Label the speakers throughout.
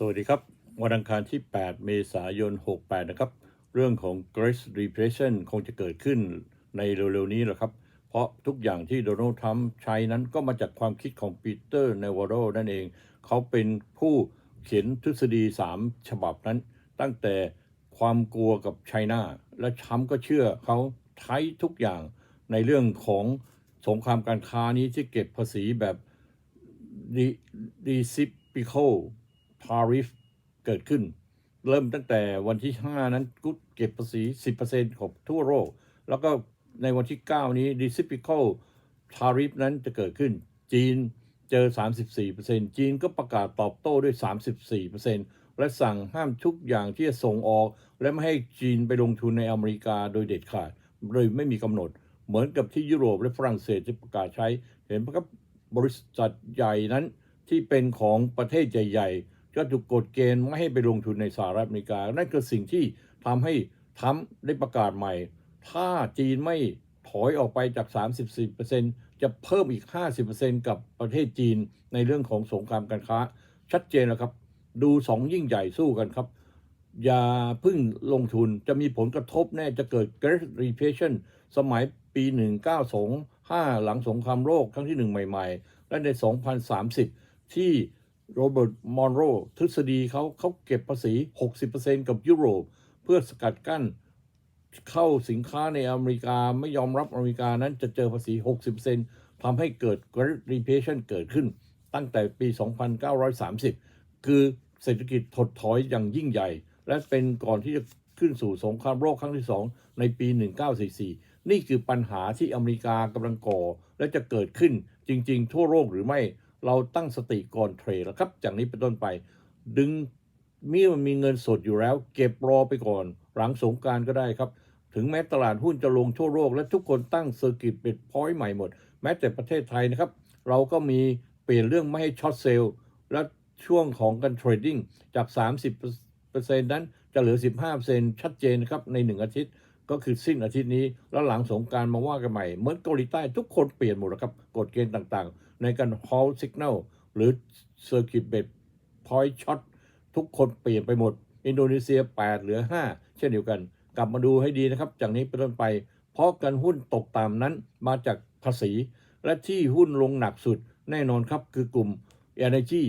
Speaker 1: สวัสดีครับ วันอังคารที่ 8 เมษายน 68 นะครับ เรื่องของ Great Depression คงจะเกิดขึ้นในเร็วๆนี้แหละครับ เพราะทุกอย่างที่โดนัลด์ทรัมป์ใช้นั้นก็มาจากความคิดของปีเตอร์เนวาโรนั่นเอง เขาเป็นผู้เขียนทฤษฎี 3 ฉบับนั้น ตั้งแต่ความกลัวกับไชน่าและทรัมป์ก็เชื่อเขาใช้ทุกอย่างในเรื่องของสงครามการค้านี้ที่เก็บภาษีแบบ reciprocal tariff เกิดขึ้น เริ่มตั้งแต่วันที่ 5 นั้นกุเก็บภาษี 10%ของทั่วโลก แล้วก็ในวันที่ 9 นี้ reciprocal tariff นั้นจะเกิดขึ้น จีนเจอ 34%จีนก็ประกาศตอบโต้ด้วย 34%และสั่งห้ามทุกอย่างที่จะส่งออก และไม่ให้จีนไปลงทุนในอเมริกาโดยเด็ดขาดเลยไม่มีกำหนด เหมือนกับที่ยุโรปและฝรั่งเศสที่ประกาศใช้ เห็นไหมครับบริษัทใหญ่นั้นที่เป็นของประเทศใหญ่ ๆ ก็ถูกกฎเกณฑ์ไม่ให้ไปลงทุนในสหรัฐอเมริกา นั่นคือสิ่งที่ทำให้ทรัมได้ประกาศใหม่ ถ้าจีนไม่ถอยออกไปจาก 34%จะเพิ่มอีก 50%กับประเทศจีนในเรื่องของสงครามการค้า ชัดเจนแล้วครับ ดูสองยิ่งใหญ่สู้กันครับ อย่าพึ่งลงทุนจะมีผลกระทบแน่จะเกิด Great Recession สมัยปี 1925 หลังสงครามโลกครั้งที่หนึ่งใหม่ ๆ และใน 2030 ที่ โรเบิร์ตมอนโรทฤษฎีเขาเขาเก็บภาษี 60%กับยุโรป เพื่อสกัดกั้นเข้าสินค้าในอเมริกาไม่ยอมรับอเมริกานั้นจะเจอภาษี 60%ทำให้เกิด Great Recession เกิดขึ้น ตั้งแต่ปี 2930 คือเศรษฐกิจถดถอยอย่างยิ่งใหญ่ และเป็นก่อนที่จะขึ้นสู่สงครามโลกครั้งที่ 2 ในปี 1944 นี่คือปัญหาที่อเมริกากำลังก่อ และจะเกิดขึ้นจริง ๆ ทั่วโลกหรือไม่ เราตั้งสติก่อนเทรดแล้วครับ จากนี้เป็นต้นไป ดึงมีมันมีเงินสดอยู่แล้ว เก็บรอไปก่อน หลังสงการก็ได้ครับ ถึงแม้ตลาดหุ้นจะลงทั่วโลกและทุกคนตั้งเซอร์กิตเป็นพอยต์ใหม่หมด แม้แต่ประเทศไทยนะครับ เราก็มีเปลี่ยนเรื่องไม่ให้ช็อตเซลล์และช่วงของการเทรดดิ้งจาก 30%นั้นจะเหลือ 15%ชัดเจนนะครับใน 1 อาทิตย์ ก็คือสิ้นอาทิตย์นี้ แล้วหลังสงการมาว่ากันใหม่ เหมือนเกาหลีใต้ทุกคนเปลี่ยนหมดแล้วครับกฎเกณฑ์ต่างๆ ในการ hold signal หรือ circuit bet point shot ทุกคนเปลี่ยนไปหมด อินโดนีเซีย 8 เหลือ 5 เช่นเดียวกัน กลับมาดูให้ดีนะครับ จากนี้เป็นต้นไป เพราะการหุ้นตกต่ำนั้นมาจากภาษี และที่หุ้นลงหนักสุดแน่นอนครับคือกลุ่ม Energy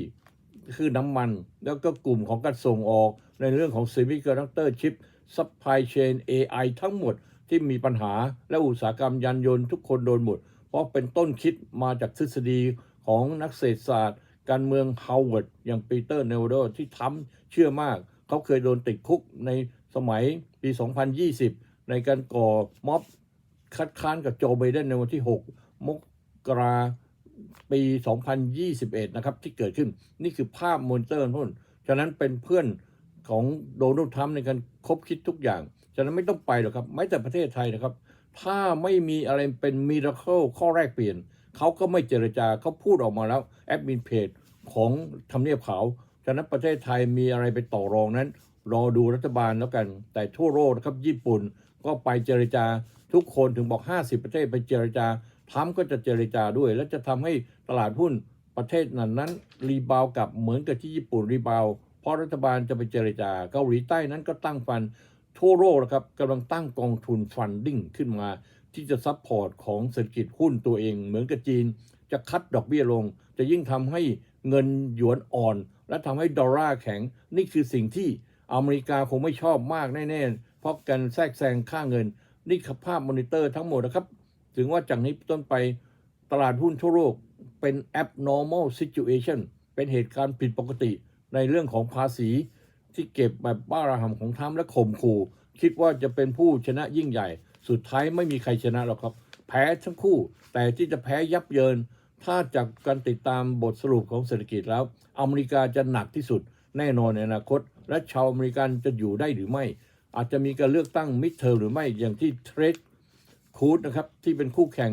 Speaker 1: คือน้ำมัน แล้วก็กลุ่มของการส่งออกในเรื่องของ Semiconductor Chip Supply Chain AI ทั้งหมดที่มีปัญหาและอุตสาหกรรมยานยนต์ทุกคนโดนหมด เพราะเป็นต้นคิดมาจากทฤษฎีของนักเศรษฐศาสตร์ การเมืองฮาวเวิร์ดอย่างปีเตอร์เนวโดที่ทำเชื่อมาก เขาเคยโดนติดคุกในสมัยปี 2020 ในการก่อม็อบคัดค้านกับโจไบเดนในวันที่ 6 มกราปี 2021 นะครับที่เกิดขึ้น นี่คือภาพมอนิเตอร์นู่น ฉะนั้นเป็นเพื่อน ของโดนัลด์ทรัมป์ในการคบคิดทุกอย่างฉะนั้นไม่ต้องไปหรอกครับไม่แต่ประเทศไทยนะครับ ถ้าไม่มีอะไรเป็นมิราเคิลข้อแรกเปลี่ยน เขาก็ไม่เจรจาเขาพูดออกมาแล้วแอดมินเพจของทำเนียบขาวฉะนั้นประเทศไทยมีอะไรไปต่อรองนั้น รอดูรัฐบาลแล้วกัน แต่ทั่วโลกนะครับญี่ปุ่นก็ไปเจรจาทุกคนถึงบอก 50 ประเทศไปเจรจาทรัมก็จะเจรจาด้วย และจะทำให้ตลาดหุ้นประเทศนั้นนั้น รีบาวกลับเหมือนกับที่ญี่ปุ่นรีบาว เพราะรัฐบาลจะไปเจรจาเกาหลีใต้นั้นก็ตั้งฟันทั่วโลกนะครับกำลังตั้งกองทุนฟันดิ้งขึ้นมา ที่จะซัพพอร์ตของเศรษฐกิจหุ้นตัวเอง เหมือนกับจีน จะคัดดอกเบี้ยลง จะยิ่งทำให้เงินหยวนอ่อน และทำให้ดอลลาร์แข็ง นี่คือสิ่งที่อเมริกาคงไม่ชอบมากแน่ๆ เพราะการแทรกแซงค่าเงิน นี่คือภาพมอนิเตอร์ทั้งหมดนะครับ ถึงว่าจากนี้ต้นไปตลาดหุ้นทั่วโลกเป็น abnormal situation เป็นเหตุการณ์ผิดปกติ ในเรื่องของภาษีที่เก็บแบบบ้าระห่ำของทรัมป์และข่มขู่ คิดว่าจะเป็นผู้ชนะยิ่งใหญ่ สุดท้ายไม่มีใครชนะหรอกครับ แพ้ทั้งคู่ แต่ที่จะแพ้ยับเยิน ถ้าจากการติดตามบทสรุปของเศรษฐกิจแล้ว อเมริกาจะหนักที่สุด แน่นอนในอนาคต และชาวอเมริกันจะอยู่ได้หรือไม่ อาจจะมีการเลือกตั้งมิดเทอร์หรือไม่อย่างที่เทรดคูดนะครับที่เป็นคู่แข่ง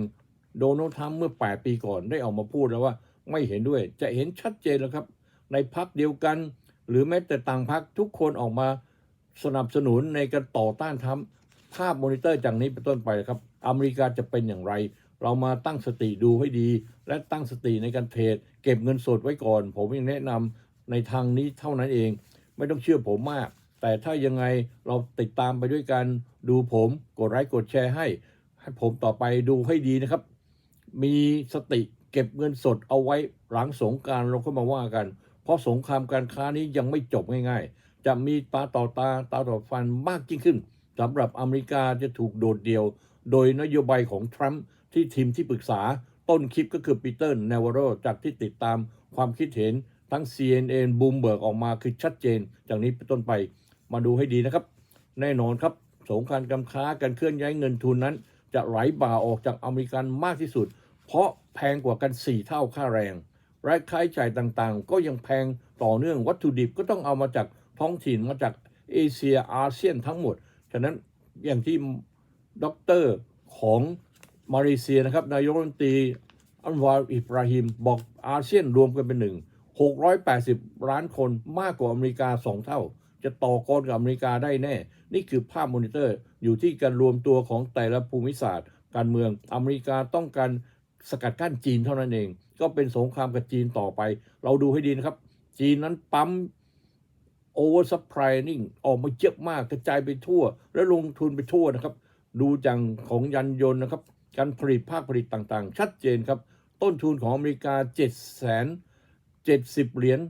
Speaker 1: โดนัลด์ทรัมป์เมื่อ 8 ปีก่อนได้ออกมาพูดแล้วว่าไม่เห็นด้วยจะเห็นชัดเจนแล้วครับ ในพักเดียวกัน หรือแม้แต่ต่างพักทุกคนออกมาสนับสนุนในการต่อต้านทรัมป์ภาพมอนิเตอร์จากนี้เป็นต้นไปครับ อเมริกาจะเป็นอย่างไร เรามาตั้งสติดูให้ดี และตั้งสติในการเทรดเก็บเงินสดไว้ก่อน ผมยังแนะนในทางนี้เท่านั้นเอง ไม่ต้องเชื่อผมมาก แต่ถ้ายังไงเราติดตามไปด้วยกัน ดูผมกดไลค์กดแชร์ให้ ให้ผมต่อไปดูให้ดีนะครับ มีสติเก็บเงินสดเอาไว้หลังสงกรารเราก็มาว่ากัน เพราะสงครามการค้านี้ยังไม่จบง่ายๆ จะมีตาต่อตาตาต่อฟันมากยิ่งขึ้นสำหรับอเมริกาจะถูกโดดเดี่ยว โดยนโยบายของทรัมป์ที่ทีมที่ปรึกษาต้นคลิปก็คือปีเตอร์เนวโรจากที่ติดตามความคิดเห็นทั้ง CNN บูมเบิร์กออกมาคือชัดเจน จากนี้เป็นต้นไปมาดูให้ดีนะครับ แน่นอนครับ สงครามการค้าการเคลื่อนย้ายเงินทุนนั้น จะไหลบ่าออกจากอเมริกันมากที่สุด เพราะแพงกว่ากัน 4 เท่าค่าแรง รายค่าใช้จ่ายต่างๆ ก็ยังแพงต่อเนื่องวัตถุดิบก็ต้องเอามาจากท้องถิ่นมาจากเอเชียอาเซียนทั้งหมด ฉะนั้นอย่างที่ด็อกเตอร์ของมาเลเซียนะครับนายกรัฐมนตรีอันวาอิบราฮิมบอกอาเซียนรวมกันเป็นหนึ่ง680 ล้านคนมากกว่าอเมริกาสองเท่า จะต่อกรกับอเมริกาได้แน่ นี่คือภาพมอนิเตอร์อยู่ที่การรวมตัวของแต่ละภูมิศาสตร์ การเมืองอเมริกาต้องการ สกัดกั้นจีนเท่านั้นเอง ก็เป็นสงครามกับจีนต่อไป เราดูให้ดีนะครับ จีนนั้นปั๊มโอเวอร์ซัพพลายนิ่งออกมาเยอะมากกระจายไปทั่ว และลงทุนไปทั่วนะครับ ดูจังของยันยนต์นะครับ การผลิตภาคผลิตต่างๆ ชัดเจนครับ ต้นทุนของอเมริกา7 0 0 0 70 เหรียญ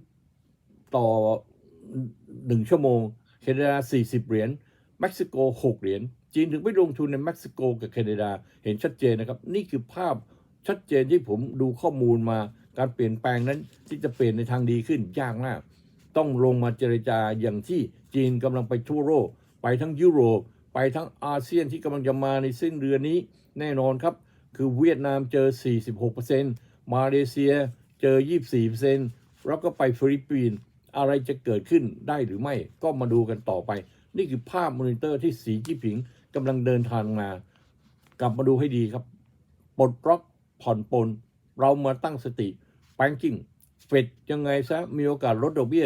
Speaker 1: ต่อ 1 ชั่วโมง แคนาดา 40 เหรียญเม็กซิโก 6 เหรียญจีนถึงไปลงทุนในเม็กซิโกกับแคนาดาเห็นชัดเจนนะครับ นี่คือภาพ ชัดเจนที่ผมดูข้อมูลมาการเปลี่ยนแปลงนั้นที่จะเปลี่ยนในทางดีขึ้นยากมาก ต้องลงมาเจรจาอย่างที่จีนกำลังไปทั่วโลกไปทั้งยุโรป ไปทั้งอาเซียนที่กำลังจะมาในสิ้นเดือนนี้ แน่นอนครับ คือเวียดนามเจอ 46%มาเลเซียเจอ 24%แล้วก็ไปฟิลิปปินส์อะไรจะเกิดขึ้นได้หรือไม่ก็มาดูกันต่อไป นี่คือภาพมอนิเตอร์ที่สีจิ้ผิงกำลังเดินทางมา กลับมาดูให้ดีครับปลดล็อก ผ่อนปลน เรามาตั้งสติแ a งกิ้งเฟดยังไงซะ มีโอกาสลดดอกเบี้ย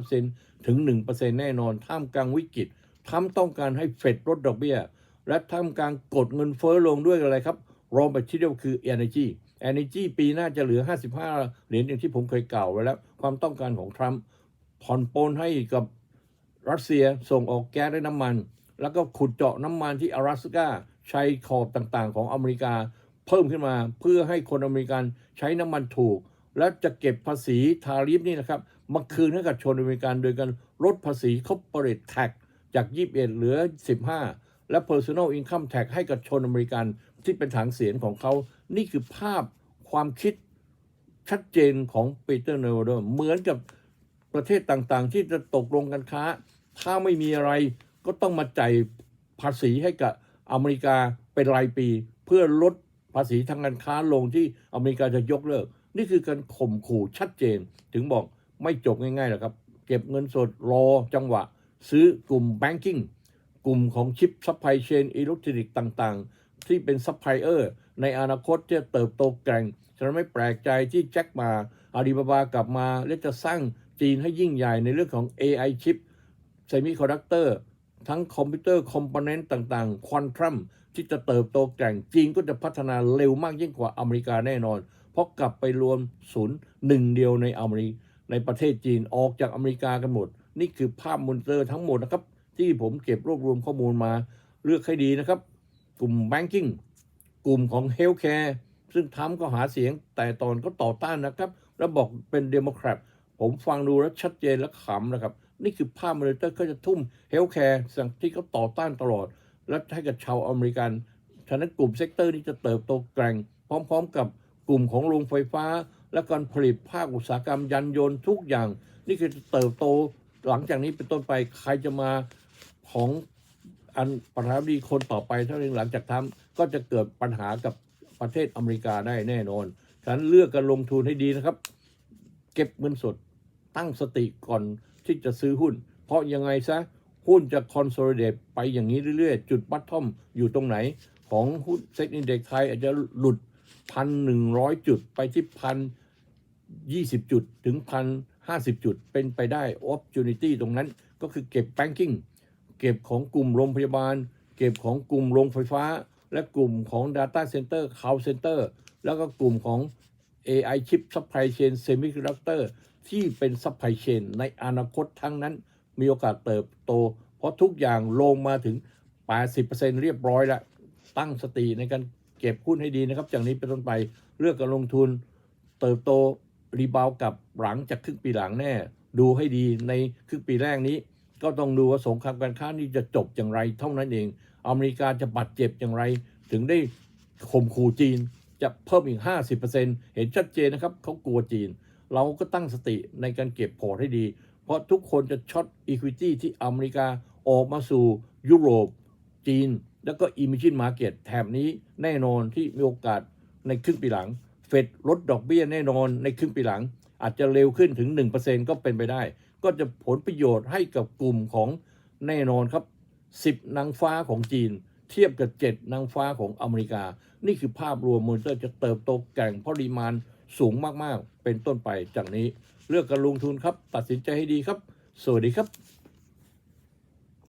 Speaker 1: 75%ถึง 1%แน่นอน ท่ามกลางวิกฤตทรัมป์ต้องการให้เฟดลดดอกเบี้ย และท่ามกลางกดเงินเฟ้อลงด้วยอะไรครับ รองไปที่เดียวคือ Energy Energy ปีหน้าจะเหลือ 55 เหรียญอย่างที่ผมเคยกล่าวไว้แล้ว ความต้องการของทรัมป์ผ่อนปลนให้กับรัสเซียส่งออกแก๊สและน้ำมัน แล้วก็ขุดเจาะน้ำมันที่阿拉斯กาชายขอบต่างๆ ของอเมริกา เพิ่มขึ้นมาเพื่อให้คนอเมริกันใช้น้ำมันถูก และจะเก็บภาษีทาริฟนี่นะครับมาคืนให้กับชนอเมริกันโดยการลดภาษี corporate tax จาก 21 เหลือ 15 และ personal income tax ให้กับชนอเมริกันที่เป็นฐานเสียงของเขา นี่คือภาพความคิดชัดเจนของปีเตอร์เนวโดเหมือนกับประเทศต่างๆ ที่จะตกลงกันค้า ถ้าไม่มีอะไรก็ต้องมาจ่ายภาษีให้กับอเมริกาเป็นรายปี เพื่อลด ภาษีทางการค้าลงที่อเมริกาจะยกเลิก นี่คือการข่มขู่ชัดเจน ถึงบอกไม่จบง่ายๆหรอกครับ เก็บเงินสดรอจังหวะ ซื้อกลุ่มแบงกิ้งกลุ่มของชิปซัพพลายเชนอิเล็กทรอนิกส์ต่างๆ ที่เป็นซัพพลายเออร์ในอนาคตจะเติบโตแกร่งฉะนั้นไม่แปลกใจที่แจ็คมาอาลีบาบากลับมาและจะสร้างจีนให้ยิ่งใหญ่ในเรื่องของ AI ชิปเซมิคอนดักเตอร์ทั้งคอมพิวเตอร์คอมโพเนนต์ต่างๆ ควอนตัม ที่จะเติบโตแกร่งจีนก็จะพัฒนาเร็วมากยิ่งกว่าอเมริกาแน่นอน เพราะกลับไปรวมศูนย์หนึ่งเดียวในอเมริกในประเทศจีนออกจากอเมริกากันหมด นี่คือภาพมอนเตอร์ทั้งหมดนะครับ ที่ผมเก็บรวบรวมข้อมูลมาเลือกให้ดีนะครับ กลุ่มแบงกิ้งกลุ่มของเฮลท์แคร์ซึ่งทำก็หาเสียงแต่ตอนก็ต่อต้านนะครับ แล้วบอกเป็นเดโมแครตผมฟังดูแล้วชัดเจนและขำนะครับ นี่คือภาพมอนเตอร์ก็จะทุ่มเฮลท์แคร์สิ่งที่เขาต่อต้านตลอด และให้กับชาวอเมริกัน ฉะนั้นกลุ่มเซกเตอร์นี้จะเติบโตแกร่ง พร้อมๆกับกลุ่มของโรงไฟฟ้า และการผลิตภาคอุตสาหกรรมยันยนต์ทุกอย่าง นี่คือเติบโตหลังจากนี้เป็นต้นไปใครจะมาของอันประธานาธิบดีคนต่อไปเท่านั้นหลังจากทำก็จะเกิดปัญหากับประเทศอเมริกาได้แน่นอน ฉะนั้นเลือกการลงทุนให้ดีนะครับ เก็บเงินสดตั้งสติก่อนที่จะซื้อหุ้น เพราะยังไงซะ หุ้นจะคอนโซลเดตไปอย่างนี้เรื่อยๆ จุดบัตทอมอยู่ตรงไหน ของหุ้นเซ็ตอินเด็กไทยอาจจะหลุดพันหนึ่งร้อยจุดไปที่พันยี่สิบจุดถึงพันห้าสิบจุดเป็นไปได้ opportunity ตรงนั้นก็คือเก็บแบงกิ้งเก็บของกลุ่มโรงพยาบาล เก็บของกลุ่มโรงไฟฟ้า และกลุ่มของ Data Center Cloud Center แล้วก็กลุ่มของ AI Chip Supply Chain Semiconductor ที่เป็นซัพพลายเชนในอนาคตทั้งนั้น มีโอกาสเติบโต เพราะทุกอย่างลงมาถึง 80%เรียบร้อยแล้ว ตั้งสติในการเก็บหุ้นให้ดีนะครับ จากนี้เป็นต้นไปเลือกการลงทุน เติบโตรีบาวกับหลังจากครึ่งปีหลังแน่ ดูให้ดีในครึ่งปีแรกนี้ ก็ต้องดูว่าสงครามการค้านี้จะจบอย่างไรเท่านั้นเอง อเมริกาจะบาดเจ็บอย่างไร ถึงได้ข่มขู่จีนจะเพิ่มอีก 50%เห็นชัดเจนนะครับเขากลัวจีน เราก็ตั้งสติในการเก็บพอร์ตให้ดี เพราะทุกคนจะช็อตอีควิตี้ที่อเมริกาออกมาสู่ยุโรป จีน แล้วก็อิมิชินมาเก็ตแถบนี้แน่นอนที่มีโอกาสในครึ่งปีหลัง เฟดลดดอกเบี้ยแน่นอนในครึ่งปีหลัง อาจจะเร็วขึ้นถึง 1%ก็เป็นไปได้ ก็จะผลประโยชน์ให้กับกลุ่มของแน่นอนครับ 10 นางฟ้าของจีน เทียบกับ 7 นางฟ้าของอเมริกา นี่คือภาพรวมมูลค่าจะเติบโตแก่งปริมาณ สูงมากๆ เป็นต้นไปจากนี้ เลือกการลงทุนครับ ตัดสินใจให้ดีครับ สวัสดีครับ